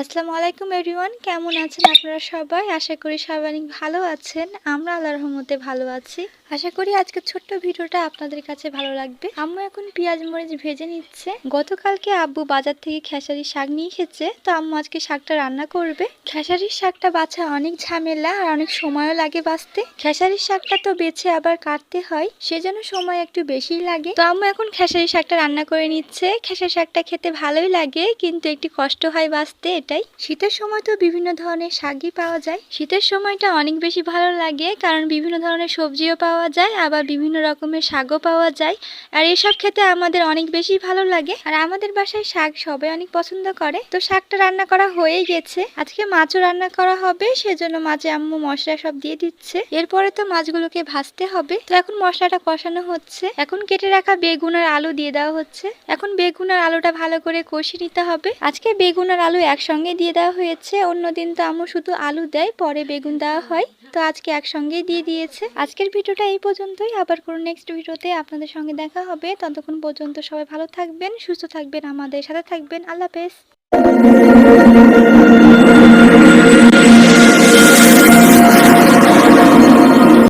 আসসালামু আলাইকুম এভরিওয়ান, কেমন আছেন আপনারা সবাই? আশা করি সবাই ভালো আছেন। আমরা আল্লাহর রহমতে ভালো আছি। আশা করি আজকে ছোট্ট ভিডিওটা আপনাদের কাছে ভালো লাগবে। আম্মু এখন পেঁয়াজ মরিচ ভেজে নিচ্ছে। গতকালকে আব্বু বাজার থেকে খেসারি শাক নিয়ে এসেছে। তো আম্মু আজকে শাকটা রান্না করবে। খেসারির শাকটা বাছা অনেক ঝামেলা আর অনেক সময়ও লাগে বাঁচতে। খেসারির শাকটা তো বেছে আবার কাটতে হয়, সেজন্য সময় একটু বেশিই লাগে। তো আম্মু এখন খেসারি শাকটা রান্না করে নিচ্ছে। খেসারি শাকটা খেতে ভালোই লাগে, কিন্তু একটু কষ্ট হয় বাছতে এটাই। শীতের সময় তো বিভিন্ন ধরনের শাকই পাওয়া যায়। শীতের সময়টা অনেক বেশি ভালো লাগে, কারণ বিভিন্ন ধরনের সবজিও পাওয়া যায়, আবার বিভিন্ন রকমের শাকও পাওয়া যায়। আর এসব খেতে আমাদের অনেক বেশি ভালো লাগে। আর আমাদের বাসায় শাক সবাই অনেক পছন্দ করে। তো শাকটা রান্না করা হয়ে গেছে। আজকে মাছও রান্না করা হবে, সেজন্য মাছে আম্মু মশলা সব দিয়ে দিচ্ছে। এরপরে তো মাছগুলোকে ভাজতে হবে। তো এখন মশলাটা কষানো হচ্ছে। এখন কেটে রাখা বেগুন আর আলু দিয়ে দেওয়া হচ্ছে। এখন বেগুন আর আলুটা ভালো করে কষিয়ে নিতে হবে। আজকে বেগুন আর আলু একসঙ্গে দিয়ে দেওয়া হয়েছে। অন্যদিন তো আমু শুধু আলু দেয়, পরে বেগুন দেওয়া হয়। তো আজকে একসঙ্গেই দিয়ে দিয়েছে। আজকের ভিডিওটা এই পর্যন্তই। আবার কোনো নেক্সট ভিডিওতে আপনাদের সঙ্গে দেখা হবে। ততক্ষণ পর্যন্ত সবাই ভালো থাকবেন, সুস্থ থাকবেন আমাদের সাথে থাকবেন। আল্লাহ হাফেজ।